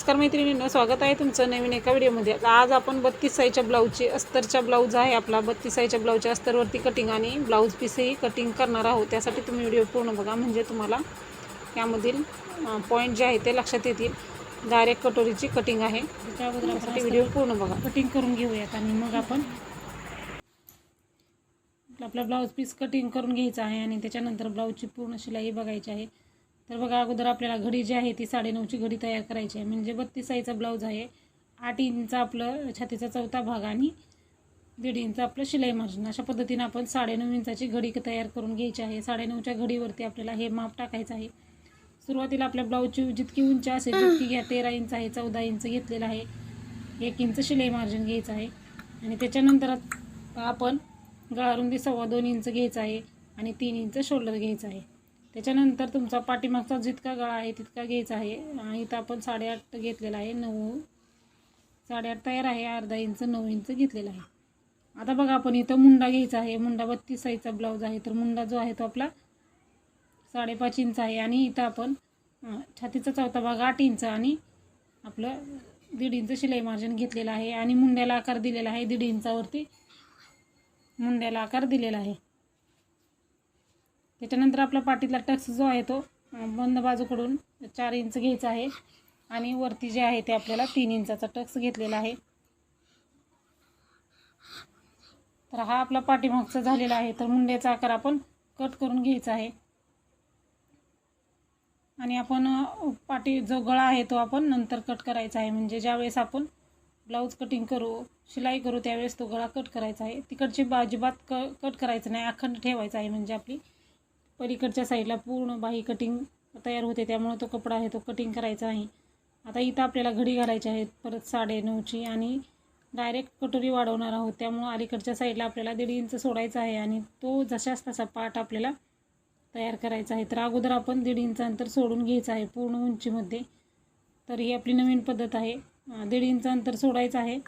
नमस्कार मैत्रिणींनो स्वागत आहे तुमचं नवीन एका व्हिडिओमध्ये. आज आपण बत्तीस साईजच्या ब्लाऊजची अस्तरच्या ब्लाऊज आहे आपला. बत्तीस साईजच्या ब्लाऊजच्या अस्तरवरती कटिंग आणि ब्लाऊज पीसही कटिंग करणार आहोत. त्यासाठी तुम्ही व्हिडिओ पूर्ण बघा. म्हणजे तुम्हाला यामधील पॉईंट जे आहे ते लक्षात येतील. डायरेक्ट कटोरीची कटिंग आहे. त्या अगोदर आपण त्यासाठी व्हिडिओ पूर्ण बघा. कटिंग करून घेऊयात आणि मग आपण आपला ब्लाऊज पीस कटिंग करून घ्यायचा आहे आणि त्याच्यानंतर ब्लाऊजची पूर्ण शिलाई बघायची आहे. तर बघा अगोदर आपल्याला घडी जी आहे ती साडेनऊची घडी तयार करायची आहे. म्हणजे बत्तीस साईजचा ब्लाऊज आहे. आठ इंच आपलं छातीचा चौथा भाग आणि दीड इंच आपलं शिलाई मार्जिन. अशा पद्धतीनं आपण साडेनऊ इंचाची घडी तयार करून घ्यायची आहे. साडेनऊच्या घडीवरती आपल्याला हे माप टाकायचं आहे. सुरुवातीला आपल्या ब्लाऊजची जितकी उंची असेल तितकी घ्या. तेरा इंच आहे चौदा इंच घेतलेलं आहे. एक इंच शिलाई मार्जिन घ्यायचं आहे. आणि त्याच्यानंतर आपण गळारुंदी सव्वा दोन इंच घ्यायचं आहे आणि तीन इंच शोल्डर घ्यायचं आहे. त्याच्यानंतर तुमचा पाठीमागचा जितका गळा आहे तितका घ्यायचा आहे. इथं आपण साडेआठ घेतलेला आहे नऊ. साडेआठ तयार आहे अर्धा इंच नऊ इंच घेतलेला आहे. आता बघा आपण इथं मुंडा घ्यायचा आहे. मुंडा बत्तीस साईजचा ब्लाऊज आहे. तर मुंडा जो आहे तो आपला साडेपाच इंच आहे. आणि इथं आपण छातीचा चौथा भाग आठ इंच आणि आपलं दीड इंच शिलाई मार्जिन घेतलेलं आहे. आणि मुंड्याला आकार दिलेला आहे दीड इंचावरती. मुंड्याला आकार दिलेला आहे. त्याच्यानंतर आपला पाठीतला टक्स जो आहे तो बंद बाजूकडून चार इंच घ्यायचा आहे. आणि वरती जे आहे ते आपल्याला तीन इंचाचा टक्स घेतलेला आहे. तर हा आपला पाठीमागचा झालेला आहे. तर मुंड्याचा आकार आपण कट करून घ्यायचा आहे. आणि आपण पाठी जो गळा आहे तो आपण नंतर कट करायचा आहे. म्हणजे ज्यावेळेस आपण ब्लाऊज कटिंग करू शिलाई करू त्यावेळेस तो गळा कट करायचा आहे. तिकडची बाजीबात क कट करायचं नाही. अखंड ठेवायचा आहे. म्हणजे आपली पलीकडच्या साईडला पूर्ण बाही कटिंग तयार होते. त्यामुळे तो कपडा आहे तो कटिंग करायचा आहे. आता इथं आपल्याला घडी घालायची आहे परत साडे नऊची आणि डायरेक्ट कटोरी वाढवणार आहोत. त्यामुळं अलीकडच्या साईडला आपल्याला दीड इंच सोडायचा आहे आणि तो जशाच तसा पार्ट आपल्याला तयार करायचा आहे. तर अगोदर आपण दीड इंच अंतर सोडून घ्यायचं आहे पूर्ण उंचीमध्ये. तर ही आपली नवीन पद्धत आहे. दीड इंच अंतर सोडायचं आहे.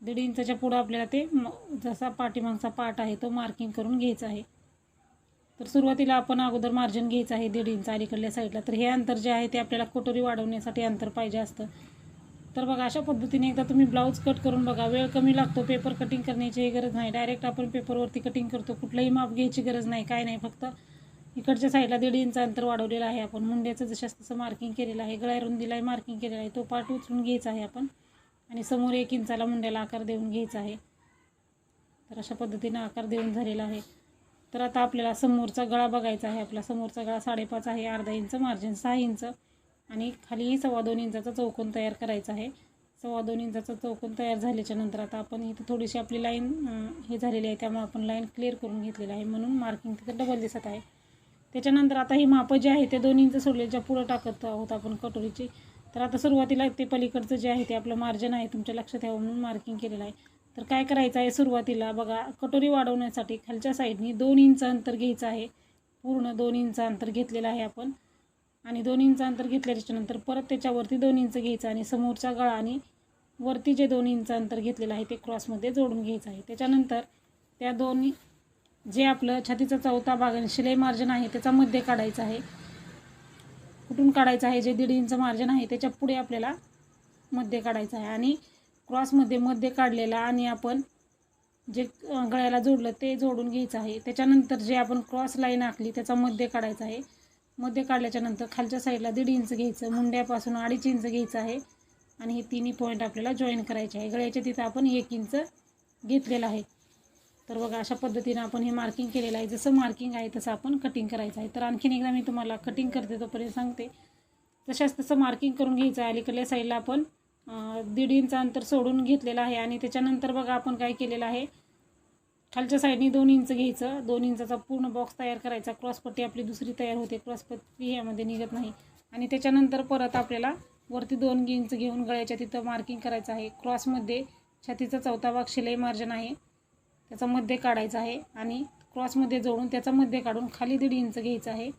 दीड इंचाच्या पुढं आपल्याला ते जसा पाठीमागचा पार्ट आहे तो मार्किंग करून घ्यायचा आहे. तर सुरुवातीला आपण अगोदर मार्जिन घ्यायचं आहे दीड इंच अलीकडल्या साईडला तर हे अंतर जे आहे ते आपल्याला कटोरी वाढवण्यासाठी अंतर पाहिजे असतं. तर बघा अशा पद्धतीने एकदा तुम्ही ब्लाऊज कट करून बघा वेळ कमी लागतो पेपर कटिंग करण्याची गरज नाही. डायरेक्ट आपण पेपरवरती कटिंग करतो कुठलंही माप घ्यायची गरज नाही काय नाही फक्त इकडच्या साईडला दीड इंच अंतर वाढवलेलं आहे आपण. मुंड्याचं जशास तसं मार्किंग केलेलं आहे गळ्या आहे मार्किंग केलेलं आहे तो पाठ उचलून घ्यायचा आहे आपण. आणि समोर एक इंचाला मुंड्याला आकार देऊन घ्यायचा आहे. तर अशा पद्धतीनं आकार देऊन झालेला आहे. तर आता आपल्याला समोरचा गळा बघायचा आहे. आपला समोरचा गळा साडेपाच आहे अर्धा इंच मार्जिन सहा इंच. आणि खालीही सव्वा दोन इंचाचा चौकोन तयार करायचा आहे. सव्वा दोन इंचाचा चौकोन तयार झाल्याच्यानंतर आता आपण इथं थोडीशी आपली लाईन हे झालेली आहे. त्यामुळे आपण लाईन क्लिअर करून घेतलेलं आहे म्हणून मार्किंग तिथं डबल दिसत आहे. त्याच्यानंतर आता ही मापं जे आहे ते दोन इंच सोडलेच्या पुढं टाकत आहोत आपण कटोरीची. तर आता सुरुवातीला ते पलीकडचं जे आहे ते आपलं मार्जिन आहे तुमच्या लक्षात यावं म्हणून मार्किंग केलेलं आहे. तर काय करायचं आहे सुरुवातीला बघा कटोरी वाढवण्यासाठी खालच्या साईडनी दोन इंच अंतर घ्यायचं आहे. पूर्ण दोन इंच अंतर घेतलेलं आहे आपण. आणि दोन इंच अंतर घेतल्याच्यानंतर परत त्याच्यावरती दोन इंच घ्यायचं आणि समोरचा गळा आणि वरती जे दोन इंच अंतर घेतलेलं आहे ते क्रॉसमध्ये जोडून घ्यायचं आहे. त्याच्यानंतर त्या दोन्ही जे आपलं छातीचा चौथा भाग आणि शिलाई मार्जिन आहे त्याचा मध्ये काढायचा आहे. कुठून काढायचं आहे? जे दीड इंच मार्जिन आहे त्याच्या पुढे आपल्याला मध्ये काढायचं आहे. आणि क्रॉसमध्ये मध्ये काढलेला आणि आपण जे गळ्याला जोडलं ते जोडून घ्यायचं आहे. त्याच्यानंतर जे आपण क्रॉस लाईन आखली त्याचा मध्य काढायचा आहे. मध्य काढल्याच्यानंतर खालच्या साईडला दीड इंच घ्यायचं मुंड्यापासून अडीच इंच घ्यायचं आहे. आणि हे तिन्ही पॉईंट आपल्याला जॉईन करायचे आहे. गळ्याच्या तिथं आपण एक इंच घेतलेलं आहे. तर बघा अशा पद्धतीनं आपण हे मार्किंग केलेलं आहे. जसं मार्किंग आहे तसं आपण कटिंग करायचं आहे. तर आणखीन एकदा मी तुम्हाला कटिंग करते तोपर्यंत सांगते. तशाच तसं मार्किंग करून घ्यायचं आहे. अलीकडल्या साईडला आपण दीड इंच अंतर सोडून घेतलेलं आहे आणि त्याच्यानंतर बघा आपण काय केलेलं आहे. खालच्या साईडने दोन इंच घ्यायचं. दोन इंचाचा पूर्ण बॉक्स तयार करायचा. क्रॉसपट्टी आपली दुसरी तयार होते. क्रॉसपट्टी यामध्ये निघत नाही. आणि त्याच्यानंतर परत आपल्याला वरती दोन इंच घेऊन गळ्याच्या तिथं मार्किंग करायचं आहे. क्रॉसमध्ये छातीचा चौथा भाग शिलाई मार्जन आहे. त्याचा मध्ये काढायचा आहे आणि क्रॉसमध्ये जोडून त्याचा मध्ये काढून खाली दीड इंच घ्यायचं आहे.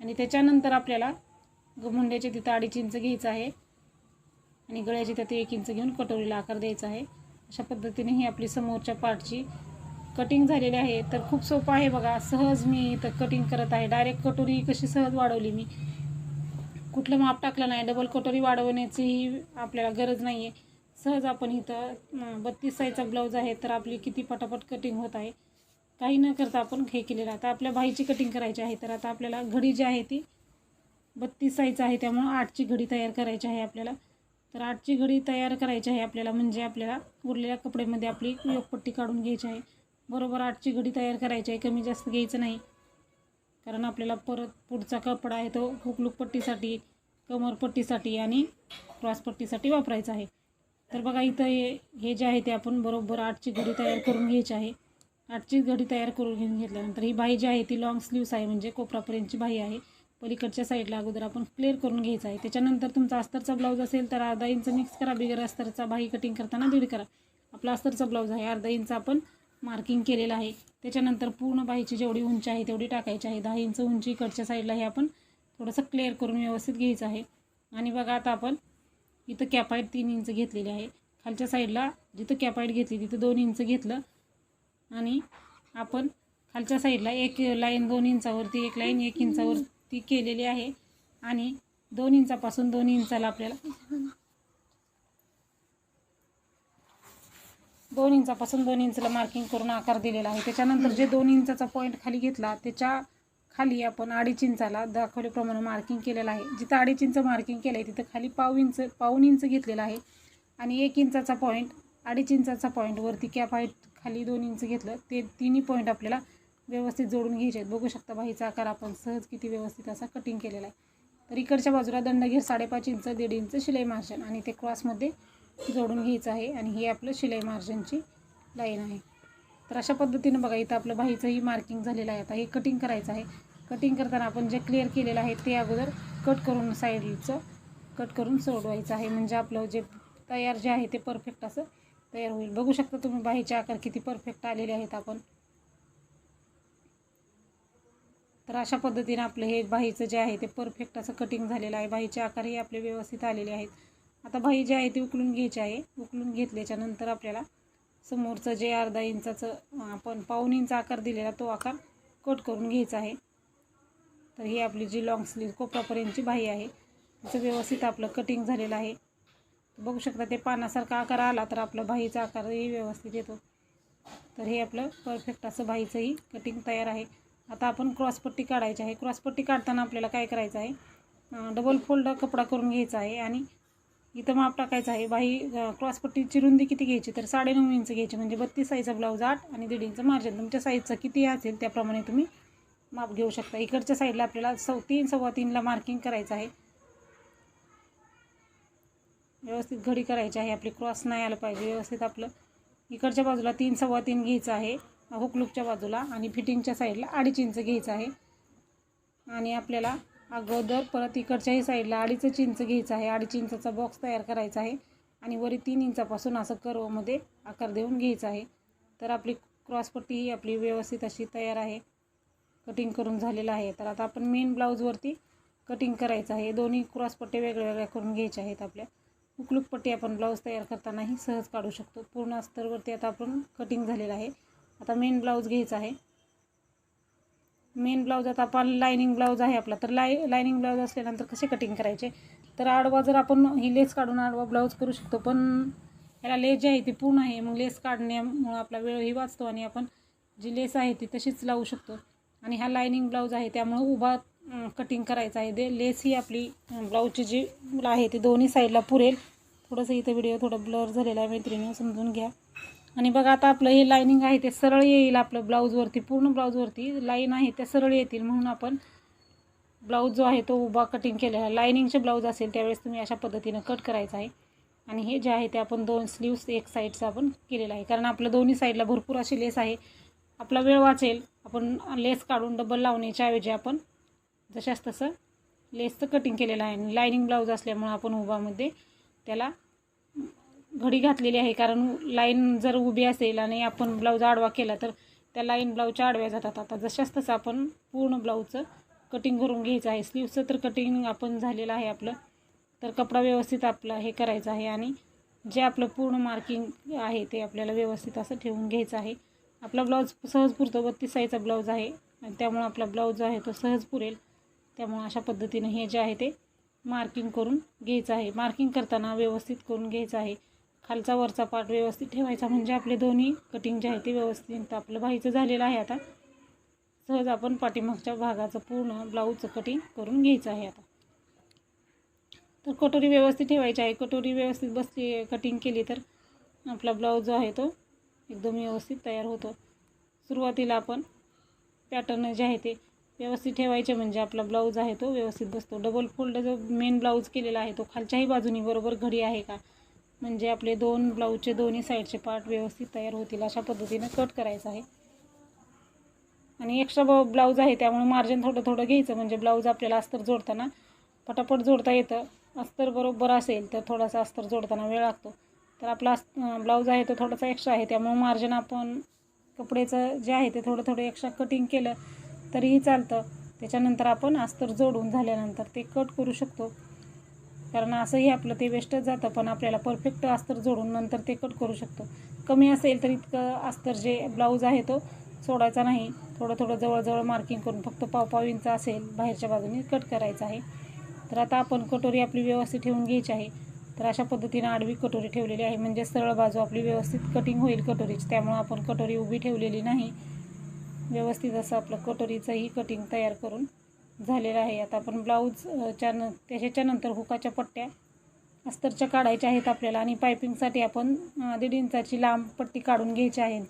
आणि त्याच्यानंतर आपल्याला ग- मुंड्याच्या तिथं अडीच इंच घ्यायचं आहे. आणि गळ्याची त्यात एक इंच घेऊन कटोरीला आकार द्यायचा आहे. अशा पद्धतीने ही आपली समोरच्या पार्टची कटिंग झालेली आहे. तर खूप सोपं आहे बघा. सहज मी इथं कटिंग करत आहे. डायरेक्ट कटोरी कशी सहज वाढवली मी? कुठलं माप टाकलं नाही. डबल कटोरी वाढवण्याचीही आपल्याला गरज नाही आहे सहज आपण इथं बत्तीस साईजचा ब्लाऊज आहे तर आपली किती पटापट कटिंग होत आहे? काही न करता आपण हे केलेलं आता आपल्या बाईची कटिंग करायची आहे. तर आता आपल्याला घडी जी आहे ती बत्तीस साईज आहे. त्यामुळं आठची घडी तयार करायची आहे आपल्याला. तर आठची घडी तयार करायची आहे आपल्याला म्हणजे आपल्याला उरलेल्या कपड्यामध्ये आपली योगपट्टी काढून घ्यायची आहे. बरोबर आठची घडी तयार करायची आहे कमी जास्त घ्यायचं नाही. कारण आपल्याला परत पुढचा कपडा आहे तो हुकलूक पट्टीसाठी कमरपट्टीसाठी आणि क्रॉसपट्टीसाठी वापरायचा आहे. तर बघा इथं हे हे जे आहे ते आपण बरोबर आठची घडी तयार करून घ्यायची आहे. आठची घडी तयार करून घेऊन घेतल्यानंतर ही बाही जी आहे ती लॉंग स्लीव्स आहे म्हणजे कोपरापर्यंतची बाही आहे. पलीकडच्या साईडला अगोदर आपण क्लिअर करून घ्यायचा आहे. त्याच्यानंतर तुमचा अस्तरचा ब्लाऊज असेल तर अर्धा इंच मिक्स करा. बिगर अस्तरचा बाही कटिंग करताना दीड करा. आपला अस्तरचा ब्लाऊज आहे. अर्धा इंच आपण मार्किंग केलेलं आहे. त्याच्यानंतर पूर्ण बाहीची जेवढी उंची आहे तेवढी टाकायची आहे. दहा इंच उंची इकडच्या साईडला हे आपण थोडंसं क्लिअर करून व्यवस्थित घ्यायचं आहे. आणि बघा आता आपण इथं कॅपाईट तीन इंच घेतलेली आहे. खालच्या साईडला जिथं कॅपाईट घेतली तिथं दोन इंच घेतलं. आणि आपण खालच्या साईडला एक लाईन दोन इंचावरती एक लाईन एक इंचावर ती केलेली आहे. आणि दोन इंचापासून दोन इंचाला आपल्याला दोन इंचापासून दोन इंचला मार्किंग करून आकार दिलेला आहे. त्याच्यानंतर जे दोन इंचाचा पॉईंट खाली घेतला त्याच्याखाली आपण अडीच इंचाला दाखवल्याप्रमाणे मार्किंग केलेलं आहे. जिथं अडीच इंच मार्किंग केलं आहे तिथं खाली पाव इंच पाऊन इंच घेतलेलं आहे. आणि एक इंचाचा पॉईंट अडीच इंचाचा पॉईंट वरती कॅप हाईट खाली दोन इंच घेतलं ते तिन्ही पॉईंट आपल्याला व्यवस्थित जोडून घ्यायचे आहेत. बघू शकता बाहीचा आकार आपण सहज किती व्यवस्थित असा कटिंग केलेला आहे. तर इकडच्या बाजूला दंडघेर साडेपाच इंच दीड इंच शिलाई मार्जन आणि ते क्रॉसमध्ये जोडून घ्यायचं आहे आणि ही आपलं शिलाई मार्जनची लाईन आहे. तर अशा पद्धतीनं बघा इथं आपलं बाहीचंही मार्किंग झालेलं आहे. आता हे कटिंग करायचं आहे. कटिंग करताना आपण जे क्लिअर केलेलं आहे ते अगोदर कट करून साईडचं कट करून सोडवायचं आहे. म्हणजे आपलं जे तयार जे आहे ते परफेक्ट असं तयार होईल. बघू शकता तुम्ही बाहीचे आकार किती परफेक्ट आलेले आहेत आपण. तर अशा पद्धतीने आपलं हे बाहीचं जे आहे ते परफेक्ट असं कटिंग झालेलं आहे. बाहीचे आकारही आपले व्यवस्थित आलेले आहेत. आता बाही जे आहे ते उकलून घ्यायचे आहे. उकलून घेतल्याच्या नंतर आपल्याला समोरचं जे अर्धा इंचाचं आपण पाऊन इंच आकार दिलेला तो आकार कट करून घ्यायचा आहे. तर ही आपली जी लॉंग स्लीव कोपरापर्यंतची बाही आहे तिचं व्यवस्थित आपलं कटिंग झालेलं आहे. बघू शकता ते पानासारखा आकार आला तर आपलं बाहीचा आकारही व्यवस्थित येतो. तर हे आपलं परफेक्ट असं बाहीचंही कटिंग तयार आहे. आता आपण क्रॉसपट्टी काढायची आहे. क्रॉसपट्टी काढताना आपल्याला काय करायचं आहे? डबल फोल्ड कपडा करून घ्यायचा आहे आणि इथं माप टाकायचं आहे. बाही क्रॉसपट्टीची रुंदी किती घ्यायची? तर साडेनऊ इंच घ्यायची. म्हणजे बत्तीस साईजचा ब्लाऊज आठ आणि दीड इंच मार्जिन तुमच्या साईजचं किती असेल त्याप्रमाणे तुम्ही माप घेऊ शकता. इकडच्या साईडला आपल्याला सव तीन सव्वा तीनला मार्किंग करायचं आहे. व्यवस्थित घडी करायची आहे. आपली क्रॉस नाही आलं पाहिजे. व्यवस्थित आपलं इकडच्या बाजूला तीन सव्वा तीन घ्यायचं आहे. हुकलूकच्या बाजूला आणि फिटिंगच्या साईडला अडीच इंच घ्यायचं आहे. आणि आपल्याला अगोदर परत इकडच्याही साईडला अडीच इंच घ्यायचं आहे. अडीच इंचाचा बॉक्स तयार करायचा आहे. आणि वरी तीन इंचापासून असं कर्वमध्ये आकार देऊन घ्यायचा आहे. तर आपली क्रॉसपट्टी ही आपली व्यवस्थित अशी तयार आहे. कटिंग करून झालेलं आहे. तर आता आपण मेन ब्लाऊजवरती कटिंग करायचं आहे. दोन्ही क्रॉसपट्टी वेगळ्या वेगळ्या करून घ्यायच्या आहेत आपल्या. हुकलूक पट्टी आपण ब्लाऊज तयार करतानाही सहज काढू शकतो. पूर्ण अस्तरवरती आता आपण कटिंग झालेलं आहे. आता मेन ब्लाऊज घ्यायचा आहे. मेन ब्लाऊज आता आपण लायनिंग ब्लाऊज आहे आपला. तर लाय लायनिंग ब्लाऊज असल्यानंतर कसे कटिंग करायचे? तर आडवा जर आपण ही लेस काढून आडवा ब्लाऊज करू शकतो पण ह्याला लेस जी आहे ती पूर्ण आहे. मग लेस काढण्यामुळं आपला वेळही वाचतो आणि आपण जी लेस आहे ती तशीच लावू शकतो. आणि हा लायनिंग ब्लाऊज आहे त्यामुळं उभा कटिंग करायचा आहे. ते लेस ही आपली ब्लाऊजची जी आहे ती दोन्ही साईडला पुरेल. थोडंसं इथं व्हिडिओ थोडं ब्लर झालेला आहे मैत्रिणी समजून घ्या. आणि बघा आता आपलं हे लाईनिंग आहे ते सरळ येईल आपलं ब्लाऊजवरती पूर्ण ब्लाऊजवरती लाईन आहे त्या सरळ येतील म्हणून आपण ब्लाऊज जो आहे तो उभा कटिंग केलेला आहे. लायनिंगचे ब्लाऊज असेल त्यावेळेस तुम्ही अशा पद्धतीनं कट करायचं आहे. आणि हे जे आहे ते आपण दोन स्लीव्स एक साईडचं आपण केलेलं आहे. कारण आपलं दोन्ही साईडला भरपूर अशी लेस आहे. आपला वेळ वाचेल. आपण लेस काढून डबल लावण्याच्या ऐवजी आपण जशास तसं लेसचं कटिंग केलेलं आहे. आणि लायनिंग ब्लाऊज असल्यामुळं आपण उभामध्ये त्याला घडी घातलेली आहे. कारण लाईन जर उभी असेल आणि आपण ब्लाऊज आडवा केला तर त्या लाईन ब्लाऊजच्या आडव्या जातात. आता जशास तसं आपण पूर्ण ब्लाऊजचं कटिंग करून घ्यायचं आहे. स्लीवचं तर कटिंग आपण झालेलं आहे आपलं. तर कपडा व्यवस्थित आपला हे करायचं आहे आणि जे आपलं पूर्ण मार्किंग आहे ते आपल्याला व्यवस्थित असं ठेवून घ्यायचं आहे. आपला ब्लाऊज सहज पुरतो. बत्तीस साईजचा ब्लाऊज आहे. आणि त्यामुळं आपला ब्लाऊज जो आहे तो सहज पुरेल. त्यामुळं अशा पद्धतीनं हे जे आहे ते मार्किंग करून घ्यायचं आहे. मार्किंग करताना व्यवस्थित करून घ्यायचं आहे. खालचा वरचा पार्ट व्यवस्थित ठेवायचा. म्हणजे आपले दोन्ही कटिंग जे आहे ते व्यवस्थित आपलं व्हायचं झालेलं आहे आता. सहज आपण पाठीमागच्या भागाचं पूर्ण ब्लाऊजचं कटिंग करून घ्यायचं आहे आता. तर कटोरी व्यवस्थित ठेवायची आहे. कटोरी व्यवस्थित बसली कटिंग केली तर आपला ब्लाऊज जो आहे तो एकदम व्यवस्थित तयार होतो. सुरुवातीला आपण पॅटर्न जे आहे ते व्यवस्थित ठेवायचे. म्हणजे आपला ब्लाऊज आहे तो व्यवस्थित बसतो. डबल फोल्ड जो मेन ब्लाऊज केलेला आहे तो खालच्याही बाजूनी बरोबर घडी आहे का? म्हणजे आपले दोन ब्लाऊजचे दोन्ही साईडचे पार्ट व्यवस्थित तयार होतील अशा पद्धतीनं कट करायचं आहे. आणि एक्स्ट्रा ब ब्लाऊज आहे त्यामुळे मार्जिन थोडं थोडं घ्यायचं. म्हणजे ब्लाऊज आपल्याला अस्तर जोडताना पटापट जोडता येतं. अस्तर बरोबर असेल तर थोडासा अस्तर जोडताना वेळ लागतो. तर आपला अस् ब्लाऊज आहे तो थोडासा एक्स्ट्रा आहे त्यामुळे मार्जिन आपण कपड्याचं जे आहे ते थोडं थोडं एक्स्ट्रा कटिंग केलं तरीही चालतं. त्याच्यानंतर आपण अस्तर जोडून झाल्यानंतर ते कट करू शकतो. कारण असंही आपलं ते वेस्टच जातं पण आपल्याला परफेक्ट अस्तर जोडून नंतर ते कट करू शकतो. कमी असेल तर इतकं अस्तर जे ब्लाऊज आहे तो सोडायचा नाही. थोडं थोडं जवळजवळ मार्किंग करून फक्त पाव पाव इंच असेल बाहेरच्या बाजूने कट करायचं आहे. तर आता आपण कटोरी आपली व्यवस्थित ठेवून घ्यायची आहे. तर अशा पद्धतीनं आडवी कटोरी ठेवलेली आहे. म्हणजे सरळ बाजू आपली व्यवस्थित कटिंग होईल कटोरीची. त्यामुळं आपण कटोरी उभी ठेवलेली नाही. व्यवस्थित असं आपलं कटोरीचंही कटिंग तयार करून झालेलं आहे. आता आपण ब्लाऊज च्या न त्याच्याच्यानंतर हुकाच्या पट्ट्या अस्तरच्या काढायच्या आहेत आपल्याला आणि पायपिंगसाठी आपण दीड इंचाची लांब पट्टी काढून घ्यायची आहे ती